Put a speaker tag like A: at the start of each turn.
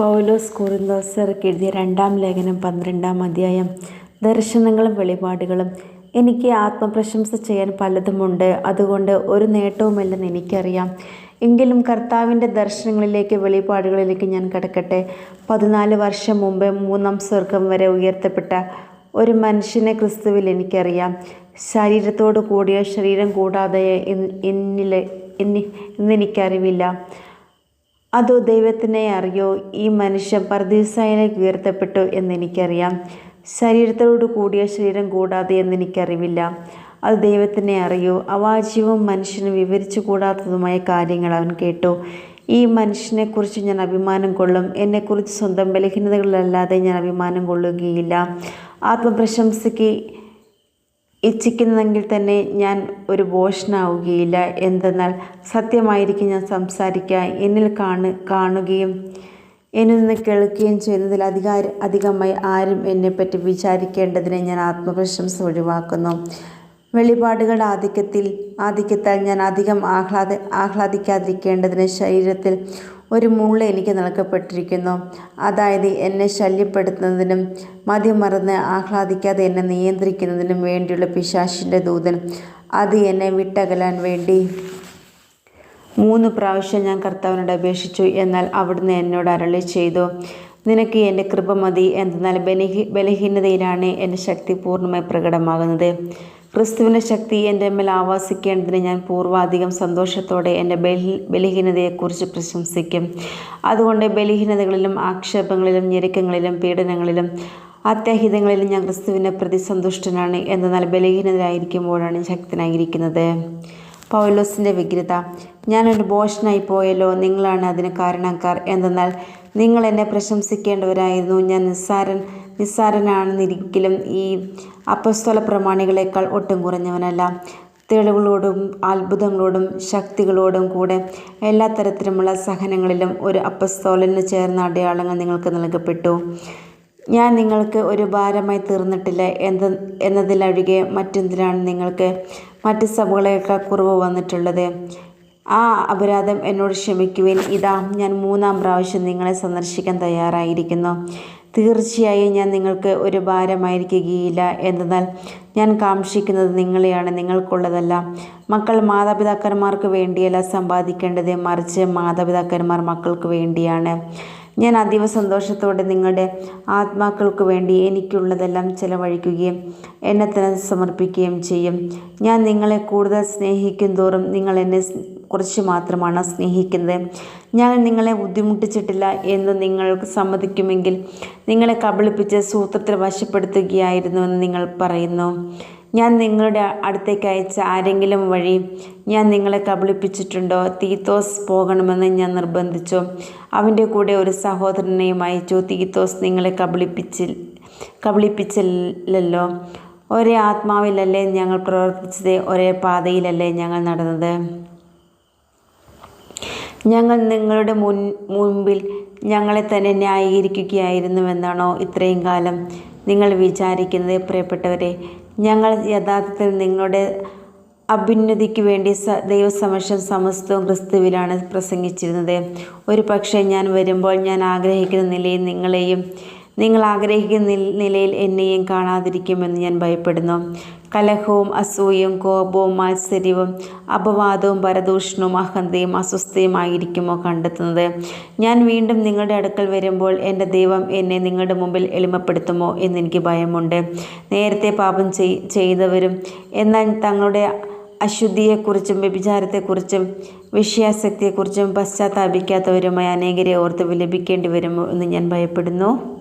A: പൗലോസ് കൊറിന്തോസർക്ക് എഴുതിയ രണ്ടാം ലേഖനം പന്ത്രണ്ടാം അധ്യായം. ദർശനങ്ങളും വെളിപാടുകളും. എനിക്ക് ആത്മപ്രശംസ ചെയ്യാൻ പലതുമുണ്ട്. അതുകൊണ്ട് ഒരു നേട്ടവുമില്ലെന്ന് എനിക്കറിയാം. എങ്കിലും കർത്താവിന്റെ ദർശനങ്ങളിലേക്ക് വെളിപാടുകളിലേക്ക് ഞാൻ കിടക്കട്ടെ. പതിനാല് വർഷം മുമ്പ് മൂന്നാം സ്വർഗം വരെ ഉയർത്തപ്പെട്ട ഒരു മനുഷ്യനെ ക്രിസ്തുവിൽ എനിക്കറിയാം. ശരീരത്തോടു കൂടിയ ശരീരം കൂടാതെ എന്നിൽ എന്നി എന്നെനിക്കറിവില്ല അതോ ദൈവത്തിനെ അറിയോ? ഈ മനുഷ്യൻ പർദീസായിലേക്ക് ഉയർത്തപ്പെട്ടു എന്നെനിക്കറിയാം. ശരീരത്തോടു കൂടിയ ശരീരം കൂടാതെ എന്നെനിക്കറിവില്ല. അത് ദൈവത്തിനെ അറിയോ? അവാജീവും മനുഷ്യന് വിവരിച്ചു കൂടാത്തതുമായ കാര്യങ്ങൾ അവൻ കേട്ടു. ഈ മനുഷ്യനെക്കുറിച്ച് ഞാൻ അഭിമാനം കൊള്ളും. എന്നെക്കുറിച്ച് സ്വന്തം ബലഹീനതകളിലല്ലാതെ ഞാൻ അഭിമാനം കൊള്ളുകയില്ല. ആത്മപ്രശംസയ്ക്ക് ഇച്ഛിക്കുന്നതെങ്കിൽ തന്നെ ഞാൻ ഒരു ഭോഷനാവുകയില്ല. എന്തെന്നാൽ സത്യമായിരിക്കും ഞാൻ സംസാരിക്കുക എന്നിൽ കാണ കാണുകയും എന്നിൽ നിന്ന് കേൾക്കുകയും ചെയ്യുന്നതിൽ അധികാര അധികമായി ആരും എന്നെപ്പറ്റി വിചാരിക്കേണ്ടതിനെ ഞാൻ ആത്മപ്രശംസ ഒഴിവാക്കുന്നു. വെളിപാടുകളുടെ ആധിക്യത്തിൽ ആധിക്യത്താൽ ഞാൻ അധികം ആഹ്ലാദ ആഹ്ലാദിക്കാതിരിക്കേണ്ടതിന് ശരീരത്തിൽ ഒരു മുള്ള എനിക്ക് നൽകപ്പെട്ടിരിക്കുന്നു. അതായത് എന്നെ ശല്യപ്പെടുത്തുന്നതിനും മതിമറന്ന് ആഹ്ലാദിക്കാതെ എന്നെ നിയന്ത്രിക്കുന്നതിനും വേണ്ടിയുള്ള പിശാശിന്റെ ദൂതൻ അത് എന്നെ വിട്ടകലാൻ വേണ്ടി. മൂന്ന് പ്രാവശ്യം ഞാൻ കർത്താവിനോട് അപേക്ഷിച്ചു എന്നാൽ അവിടുന്ന് എന്നോട് അരളി ചെയ്തു. നിനക്ക് എന്റെ കൃപ മതി എന്തെന്നാൽ ബലഹീ ബലഹീനതയിലാണ് എന്റെ ശക്തി പൂർണമായി പ്രകടമാകുന്നത്. ക്രിസ്തുവിന്റെ ശക്തി എന്റെ മേൽ ആവാസിക്കേണ്ടതിന് ഞാൻ പൂർവാധികം സന്തോഷത്തോടെ എന്റെ ബലി ബലഹീനതയെക്കുറിച്ച് പ്രശംസിക്കും. അതുകൊണ്ട് ബലഹീനതകളിലും ആക്ഷേപങ്ങളിലും ഞെരുക്കങ്ങളിലും പീഡനങ്ങളിലും അത്യാഹിതങ്ങളിലും ഞാൻ ക്രിസ്തുവിനെ പ്രതി സന്തുഷ്ടനാണ് എന്നാൽ ബലഹീനതയായിരിക്കുമ്പോഴാണ് ശക്തനായിരിക്കുന്നത്. പൗലോസിന്റെ വിഗ്രത ഞാനൊരു ബോഷനായി പോയല്ലോ നിങ്ങളാണ് അതിന് കാരണക്കാർ. എന്തെന്നാൽ നിങ്ങൾ എന്നെ പ്രശംസിക്കേണ്ടവരായിരുന്നു. ഞാൻ നിസ്സാരൻ നിസ്സാരനാണെന്നിരിക്കലും ഈ അപ്പസ്തോല പ്രമാണികളെക്കാൾ ഒട്ടും കുറഞ്ഞവനല്ല. തെളിവുകളോടും അത്ഭുതങ്ങളോടും ശക്തികളോടും കൂടെ എല്ലാ തരത്തിലുമുള്ള സഹനങ്ങളിലും ഒരു അപ്പസ്തോലന് ചേർന്ന അടയാളങ്ങൾ നിങ്ങൾക്ക് നൽകപ്പെട്ടു. ഞാൻ നിങ്ങൾക്ക് ഒരു ഭാരമായി തീർന്നിട്ടില്ല. എന്ത് എന്നതിലൊഴികെ മറ്റെന്തിനാണ് നിങ്ങൾക്ക് മറ്റ് സഭകളേക്കാൾ കുറവ് വന്നിട്ടുള്ളത്? ആ അപരാധം എന്നോട് ക്ഷമിക്കുവിൻ. ഇതാ ഞാൻ മൂന്നാം പ്രാവശ്യം നിങ്ങളെ സന്ദർശിക്കാൻ തയ്യാറായിരിക്കുന്നു. തീർച്ചയായും ഞാൻ നിങ്ങൾക്ക് ഒരു ഭാരമായിരിക്കുകയില്ല. എന്തെന്നാൽ ഞാൻ കാക്ഷിക്കുന്നത് നിങ്ങളെയാണ് നിങ്ങൾക്കുള്ളതല്ല. മക്കൾ മാതാപിതാക്കന്മാർക്ക് വേണ്ടിയല്ല സമ്പാദിക്കേണ്ടത് മറിച്ച് മാതാപിതാക്കന്മാർ മക്കൾക്ക് വേണ്ടിയാണ്. ഞാൻ അതീവ സന്തോഷത്തോടെ നിങ്ങളുടെ ആത്മാക്കൾക്ക് വേണ്ടി എനിക്കുള്ളതെല്ലാം ചെലവഴിക്കുകയും എന്നെ തന്നെ സമർപ്പിക്കുകയും ചെയ്യും. ഞാൻ നിങ്ങളെ കൂടുതൽ സ്നേഹിക്കും തോറും നിങ്ങൾ എന്നെ കുറച്ച് മാത്രമാണ് സ്നേഹിക്കുന്നത്. ഞാൻ നിങ്ങളെ ബുദ്ധിമുട്ടിച്ചിട്ടില്ല എന്ന് നിങ്ങൾക്ക് സമ്മതിക്കുമെങ്കിൽ നിങ്ങളെ കബളിപ്പിച്ച് സൂത്രത്തിൽ വശപ്പെടുത്തുകയായിരുന്നുവെന്ന് നിങ്ങൾ പറയുന്നു. ഞാൻ നിങ്ങളുടെ അടുത്തേക്ക് അയച്ച ആരെങ്കിലും വഴി ഞാൻ നിങ്ങളെ കബളിപ്പിച്ചിട്ടുണ്ടോ? തീത്തോസ് പോകണമെന്ന് ഞാൻ നിർബന്ധിച്ചു. അവന്റെ കൂടെ ഒരു സഹോദരനെയും അയച്ചു. തീത്തോസ് നിങ്ങളെ കബളിപ്പിച്ചി കബളിപ്പിച്ചില്ലല്ലോ. ഒരേ ആത്മാവിലല്ലേ ഞങ്ങൾ പ്രവർത്തിച്ചത്? ഒരേ പാതയിലല്ലേ ഞങ്ങൾ നടന്നത്? ഞങ്ങൾ നിങ്ങളുടെ മുൻ മുൻപിൽ ഞങ്ങളെ തന്നെ ന്യായീകരിക്കുകയായിരുന്നുവെന്നാണോ ഇത്രയും കാലം നിങ്ങൾ വിചാരിക്കുന്നത് പ്രിയപ്പെട്ടവരെ ഞങ്ങൾ യഥാർത്ഥത്തിൽ നിങ്ങളുടെ അഭ്യുന്നതിക്ക് വേണ്ടി സ ദൈവസമക്ഷം സമസ്തവും ക്രിസ്തുവിലാണ് പ്രസംഗിച്ചിരുന്നത്. ഒരു പക്ഷേ ഞാൻ വരുമ്പോൾ ഞാൻ ആഗ്രഹിക്കുന്ന നിലയിൽ നിങ്ങളെയും നിങ്ങൾ ആഗ്രഹിക്കുന്ന നിലയിൽ എന്നെയും കാണാതിരിക്കുമെന്ന് ഞാൻ ഭയപ്പെടുന്നു. കലഹവും അസൂയയും കോപവും മാത്സര്യവും അപവാദവും പരദൂഷണവും അഹന്തയും അസ്വസ്ഥയുമായിരിക്കുമോ കണ്ടെത്തുന്നത്? ഞാൻ വീണ്ടും നിങ്ങളുടെ അടുക്കൽ വരുമ്പോൾ എന്റെ ദൈവം എന്നെ നിങ്ങളുടെ മുമ്പിൽ എളിമപ്പെടുത്തുമോ എന്നെനിക്ക് ഭയമുണ്ട്. നേരത്തെ പാപം ചെയ്തവരും എന്നാൽ തങ്ങളുടെ അശുദ്ധിയെക്കുറിച്ചും വ്യഭിചാരത്തെക്കുറിച്ചും വിഷയാസക്തിയെക്കുറിച്ചും പശ്ചാത്താപിക്കാത്തവരുമായി അനേകരെ ഓർത്ത് വിലപിക്കേണ്ടി വരുമോ എന്ന് ഞാൻ ഭയപ്പെടുന്നു.